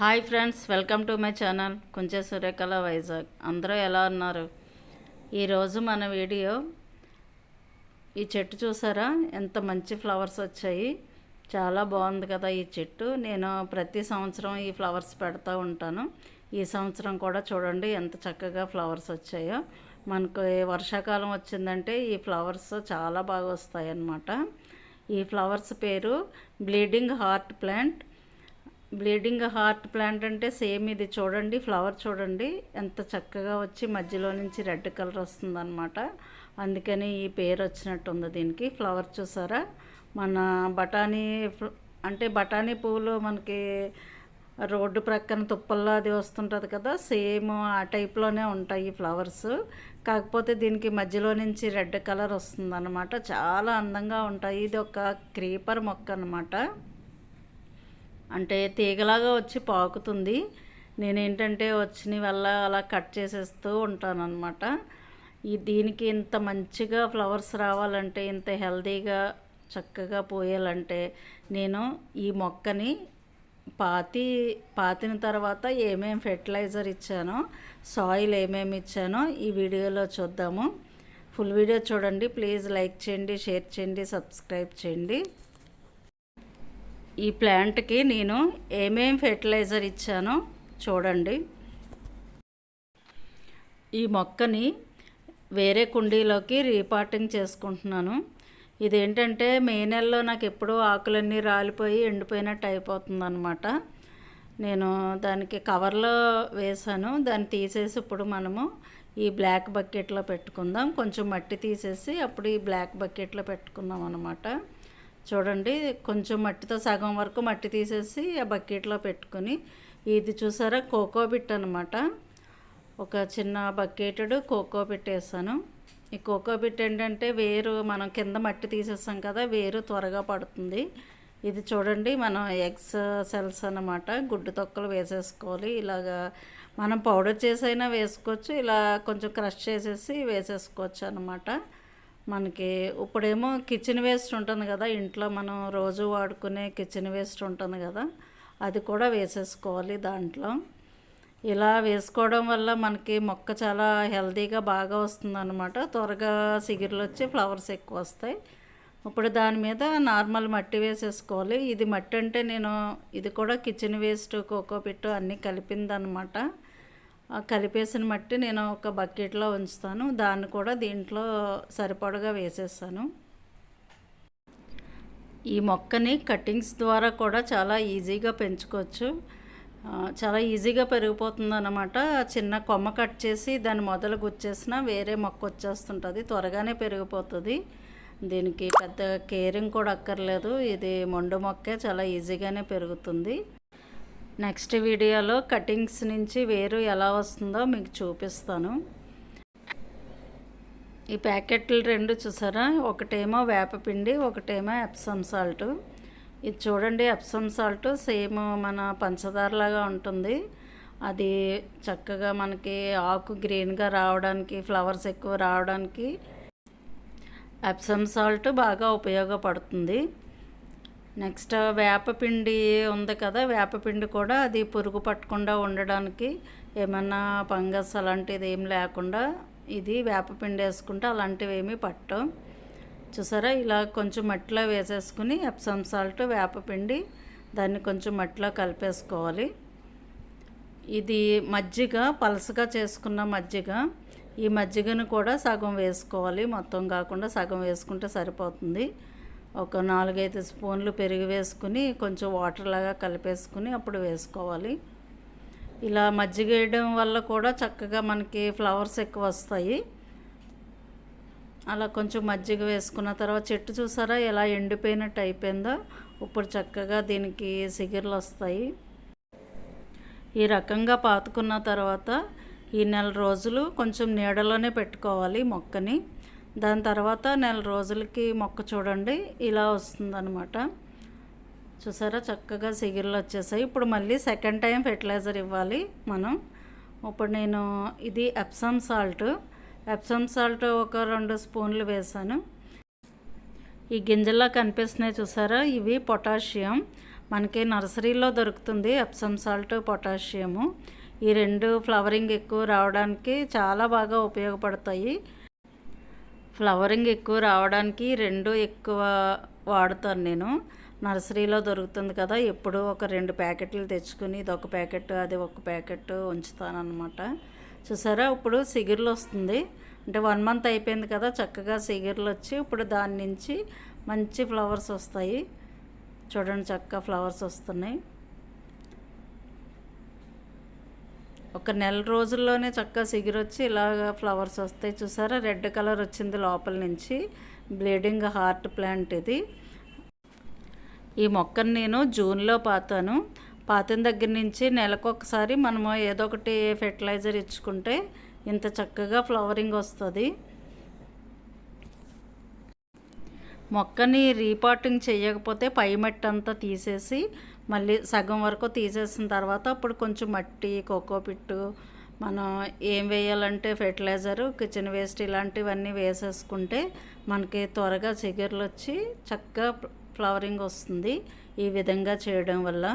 Hi friends welcome to my channel కొంచెం సూర్యకళ వైజాగ్. అందరూ ఎలా ఉన్నారు? ఈరోజు మన వీడియో ఈ చెట్టు చూసారా? ఎంత మంచి ఫ్లవర్స్ వచ్చాయి. చాలా బాగుంది కదా ఈ చెట్టు. నేను ప్రతి సంవత్సరం ఈ ఫ్లవర్స్ పెడతా ఉంటాను. ఈ సంవత్సరం కూడా చూడండి ఎంత చక్కగా ఫ్లవర్స్ వచ్చాయో. మనకు వర్షాకాలం వచ్చిందంటే ఈ ఫ్లవర్స్ చాలా బాగా వస్తాయి అన్నమాట ఈ ఫ్లవర్స్ పేరు bleeding heart plant. Bleeding heart plant అంటే సేమ్ ఇది చూడండి ఫ్లవర్ చూడండి. ఎంత చక్కగా వచ్చి మధ్యలో నుంచి రెడ్ కలర్ వస్తుందన్నమాట. అందుకని ఈ పేరు వచ్చినట్టుంది దీనికి. ఫ్లవర్ చూసారా? మన బఠానీ అంటే బఠానీ పువ్వులు మనకి రోడ్డు ప్రక్కన తుప్పల్లో అది వస్తుంటుంది కదా సేమ్ ఆ టైప్లోనే ఉంటాయి ఫ్లవర్స్. కాకపోతే దీనికి మధ్యలో నుంచి రెడ్ కలర్ వస్తుందన్నమాట. చాలా అందంగా ఉంటాయి. ఇది ఒక క్రీపర్ మొక్క అనమాట అంటే తీగలాగా వచ్చి పాకుతుంది. నేనేంటంటే వచ్చిన వల్ల అలా కట్ చేసేస్తూ ఉంటానన్నమాట. ఈ దీనికి ఇంత మంచిగా ఫ్లవర్స్ రావాలంటే ఇంత హెల్దీగా చక్కగా పోయాలంటే నేను ఈ మొక్కని పాతి పాతిన తర్వాత ఏమేమి ఫెర్టిలైజర్ ఇచ్చానో సాయిల్ ఏమేమి ఇచ్చానో ఈ వీడియోలో చూద్దాము. ఫుల్ వీడియో చూడండి ప్లీజ్ లైక్ చేయండి షేర్ చేయండి సబ్స్క్రైబ్ చేయండి. ఈ ప్లాంట్కి నేను ఏమేం ఫెర్టిలైజర్ ఇచ్చానో చూడండి. ఈ మొక్కని వేరే కుండీలోకి రీపార్టింగ్ చేసుకుంటున్నాను. ఇదేంటంటే మే నెలలో నాకు ఎప్పుడూ ఆకులన్నీ రాలిపోయి ఎండిపోయినట్టు అయిపోతుంది అనమాట నేను దానికి కవర్లో వేసాను దాన్ని తీసేసి ఇప్పుడు మనము ఈ బ్లాక్ బకెట్లో పెట్టుకుందాం. కొంచెం మట్టి తీసేసి అప్పుడు ఈ బ్లాక్ బకెట్లో పెట్టుకుందాం అనమాట చూడండి కొంచెం మట్టితో సగం వరకు మట్టి తీసేసి ఆ బకెట్లో పెట్టుకొని ఇది చూసారా కోకో బిట్ అనమాట ఒక చిన్న బకెటెడ్ కోకో పెట్టేసాను వేసాను. ఈ కోకో బిట్ ఏంటంటే వేరు మనం కింద మట్టి తీసేస్తాం కదా వేరు త్వరగా పడుతుంది. ఇది చూడండి మనం ఎగ్స్ సెల్స్ అనమాట గుడ్డు తొక్కలు వేసేసుకోవాలి. ఇలాగా మనం పౌడర్ చేసైనా వేసుకోవచ్చు ఇలా కొంచెం క్రష్ చేసేసి వేసేసుకోవచ్చు అనమాట మనకి ఇప్పుడేమో కిచెన్ వేస్ట్ ఉంటుంది కదా ఇంట్లో మనం రోజు వాడుకునే కిచెన్ వేస్ట్ ఉంటుంది కదా అది కూడా వేసేసుకోవాలి దాంట్లో. ఇలా వేసుకోవడం వల్ల మనకి మొక్క చాలా హెల్తీగా బాగా వస్తుంది అనమాట త్వరగా సిగిర్లు వచ్చి ఫ్లవర్స్ ఎక్కువ వస్తాయి. ఇప్పుడు దాని మీద నార్మల్ మట్టి వేసేసుకోవాలి. ఇది మట్టి అంటే నేను ఇది కూడా కిచెన్ వేస్ట్ కోకో పిట్టు అన్నీ కలిపిందనమాట కలిపేసిన మట్టి నేను ఒక బకెట్లో ఉంచుతాను. దాన్ని కూడా దీంట్లో సరిపడగా వేసేస్తాను. ఈ మొక్కని కటింగ్స్ ద్వారా కూడా చాలా ఈజీగా పెంచుకోవచ్చు. చాలా ఈజీగా పెరిగిపోతుంది అనమాట చిన్న కొమ్మ కట్ చేసి దాన్ని మొదలు గుచ్చేసిన వేరే మొక్క వచ్చేస్తుంటుంది. త్వరగానే పెరిగిపోతుంది. దీనికి పెద్ద కేరింగ్ కూడా అక్కర్లేదు. ఇది మొండు మొక్కే చాలా ఈజీగానే పెరుగుతుంది. నెక్స్ట్ వీడియోలో కటింగ్స్ నుంచి వేరు ఎలా వస్తుందో మీకు చూపిస్తాను. ఈ ప్యాకెట్లు రెండు చూసారా? ఒకటేమో వేపపిండి ఒకటేమో ఎప్సమ్ సాల్ట్ ఇది చూడండి ఎప్సమ్ సాల్ట్ సేమ్ మన పంచదారలాగా ఉంటుంది. అది చక్కగా మనకి ఆకు గ్రీన్గా రావడానికి ఫ్లవర్స్ ఎక్కువ రావడానికి ఎప్సమ్ సాల్ట్ బాగా ఉపయోగపడుతుంది. నెక్స్ట్ వేపపిండి ఉంది కదా వేపపిండి కూడా అది పురుగు పట్టకుండా ఉండడానికి ఏమన్నా ఫంగస్ అలాంటిది ఏం లేకుండా ఇది వేపపిండి వేసుకుంటే అలాంటివి ఏమీ పట్టం చూసారా? ఇలా కొంచెం మట్టిలో వేసేసుకుని ఎప్సమ్ సాల్ట్ వేపపిండి దాన్ని కొంచెం మట్టిలో కలిపేసుకోవాలి. ఇది మజ్జిగ పలసగా చేసుకున్న మజ్జిగ. ఈ మజ్జిగను కూడా సగం వేసుకోవాలి. మొత్తం కాకుండా సగం వేసుకుంటే సరిపోతుంది. ఒక నాలుగైదు స్పూన్లు పెరుగు వేసుకుని కొంచెం వాటర్ లాగా కలిపేసుకుని అప్పుడు వేసుకోవాలి. ఇలా మజ్జిగ వేయడం వల్ల కూడా చక్కగా మనకి ఫ్లవర్స్ ఎక్కువ వస్తాయి. అలా కొంచెం మజ్జిగ వేసుకున్న తర్వాత చెట్టు చూసారా ఎలా ఎండిపోయినట్టు అయిపోయిందో? ఇప్పుడు చక్కగా దీనికి సిగిర్లు వస్తాయి. ఈ రకంగా పాతుకున్న తర్వాత ఈ నెల రోజులు కొంచెం నీడలోనే పెట్టుకోవాలి మొక్కని. దాని తర్వాత నెల రోజులకి మొక్క చూడండి ఇలా వస్తుందన్నమాట. చూసారా? చక్కగా సిగిర్లు వచ్చేసాయి. ఇప్పుడు మళ్ళీ సెకండ్ టైం ఫెర్టిలైజర్ ఇవ్వాలి మనం. ఇప్పుడు నేను ఇది ఎప్సమ్ సాల్ట్ ఎప్సమ్ సాల్ట్ ఒక రెండు స్పూన్లు వేసాను. ఈ గింజల్లో కనిపిస్తున్నాయి చూసారా? ఇవి పొటాషియం. మనకి నర్సరీలో దొరుకుతుంది ఎప్సమ్ సాల్ట్ పొటాషియము. ఈ రెండు ఫ్లవరింగ్ ఎక్కువ రావడానికి చాలా బాగా ఉపయోగపడతాయి. ఫ్లవరింగ్ ఎక్కువ రావడానికి రెండు ఎక్కువ వాడుతాను నేను. నర్సరీలో దొరుకుతుంది కదా ఎప్పుడు ఒక రెండు ప్యాకెట్లు తెచ్చుకుని ఇది ఒక ప్యాకెట్ అది ఒక ప్యాకెట్ ఉంచుతాను చూసారా? ఇప్పుడు సిగిర్లు వస్తుంది. అంటే వన్ మంత్ అయిపోయింది కదా చక్కగా సిగిర్లు వచ్చి ఇప్పుడు దాని నుంచి మంచి ఫ్లవర్స్ వస్తాయి. చూడండి చక్కగా ఫ్లవర్స్ వస్తున్నాయి. ఒక నెల రోజుల్లోనే చక్కగా సిగిరొచ్చి ఇలాగ ఫ్లవర్స్ వస్తాయి చూసారా? రెడ్ కలర్ వచ్చింది లోపల నుంచి. బ్లీడింగ్ హార్ట్ ప్లాంట్ ఇది. ఈ మొక్కను నేను జూన్లో పాతాను. పాతిన దగ్గర నుంచి నెలకు ఒకసారి మనము ఏదో ఒకటి ఫెర్టిలైజర్ ఇచ్చుకుంటే ఇంత చక్కగా ఫ్లవరింగ్ వస్తుంది. మొక్కని రీపాటింగ్ చేయకపోతే పై మట్టి అంతా తీసేసి మళ్ళీ సగం వరకు తీసేసిన తర్వాత అప్పుడు కొంచెం మట్టి కోకో పిట్టు మనం ఏం వేయాలంటే ఫెర్టిలైజరు కిచెన్ వేస్ట్ ఇలాంటివన్నీ వేసేసుకుంటే మనకి త్వరగా చిగుర్లు వచ్చి చక్కగా ఫ్లవరింగ్ వస్తుంది ఈ విధంగా చేయడం వల్ల.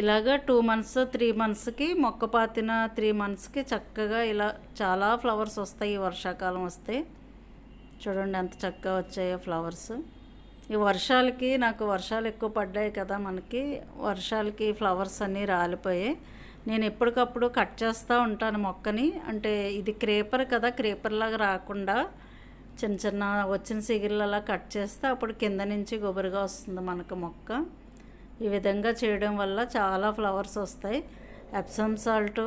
ఇలాగ టూ మంత్స్ త్రీ మంత్స్కి మొక్క పాతిన త్రీ మంత్స్కి చక్కగా ఇలా చాలా ఫ్లవర్స్ వస్తాయి ఈ వర్షాకాలం వస్తే. చూడండి ఎంత చక్కగా వచ్చాయో ఫ్లవర్స్. ఈ వర్షాలకి నాకు వర్షాలు ఎక్కువ పడ్డాయి కదా మనకి. వర్షాలకి ఫ్లవర్స్ అన్నీ రాలిపోయాయి. నేను ఎప్పటికప్పుడు కట్ చేస్తూ ఉంటాను మొక్కని. అంటే ఇది క్రేపర్ కదా క్రేపర్లాగా రాకుండా చిన్న చిన్న వచ్చిన సిగిళ్ళలా కట్ చేస్తే అప్పుడు కింద నుంచి గుబురుగా వస్తుంది మనకు మొక్క. ఈ విధంగా చేయడం వల్ల చాలా ఫ్లవర్స్ వస్తాయి. ఎప్సమ్ సాల్ట్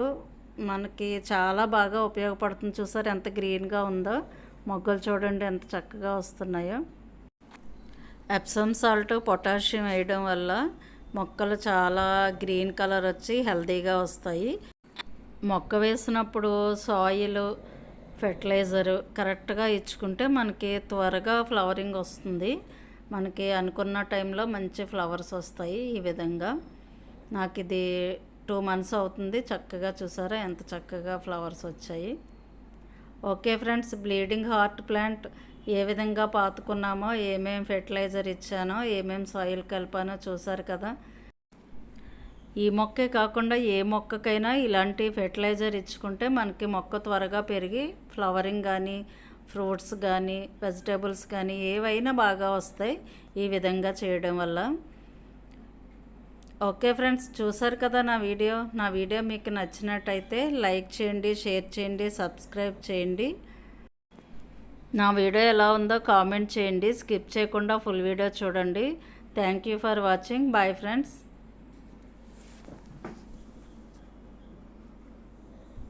మనకి చాలా బాగా ఉపయోగపడుతుంది. చూసారు ఎంత గ్రీన్గా ఉందో. మొగ్గలు చూడండి ఎంత చక్కగా వస్తున్నాయో. ఎప్సమ్ సాల్ట్ పొటాషియం వేయడం వల్ల మొక్కలు చాలా గ్రీన్ కలర్ వచ్చి హెల్తీగా వస్తాయి. మొక్క వేసినప్పుడు సాయిల్ ఫెర్టిలైజర్ కరెక్ట్గా ఇచ్చుకుంటే మనకి త్వరగా ఫ్లవరింగ్ వస్తుంది. మనకి అనుకున్న టైంలో మంచి ఫ్లవర్స్ వస్తాయి ఈ విధంగా. నాకు ఇది టూ మంత్స్ అవుతుంది. చక్కగా చూసారా? ఎంత చక్కగా ఫ్లవర్స్ వచ్చాయి. Okay friends bleeding heart plant ఏ విధంగా పాతుకున్నామో ఏమేం ఫెర్టిలైజర్ ఇచ్చానో ఏమేం సాయిల్ కలిపానో చూసారు కదా. ఈ మొక్కే కాకుండా ఏ మొక్కకైనా ఇలాంటి ఫెర్టిలైజర్ ఇచ్చుకుంటే మనకి మొక్క త్వరగా పెరిగి ఫ్లవరింగ్ కానీ ఫ్రూట్స్ కానీ వెజిటేబుల్స్ కానీ ఏవైనా బాగా వస్తాయి ఈ విధంగా చేయడం వల్ల. ఓకే ఫ్రెండ్స్ చూసారు కదా నా వీడియో? నా వీడియో మీకు నచ్చినట్టయితే లైక్ చేయండి షేర్ చేయండి సబ్స్క్రైబ్ చేయండి. నా వీడియో ఎలా ఉందో కామెంట్ చేయండి స్కిప్ చేయకుండా ఫుల్ వీడియో చూడండి. Thank you for watching. Bye friends.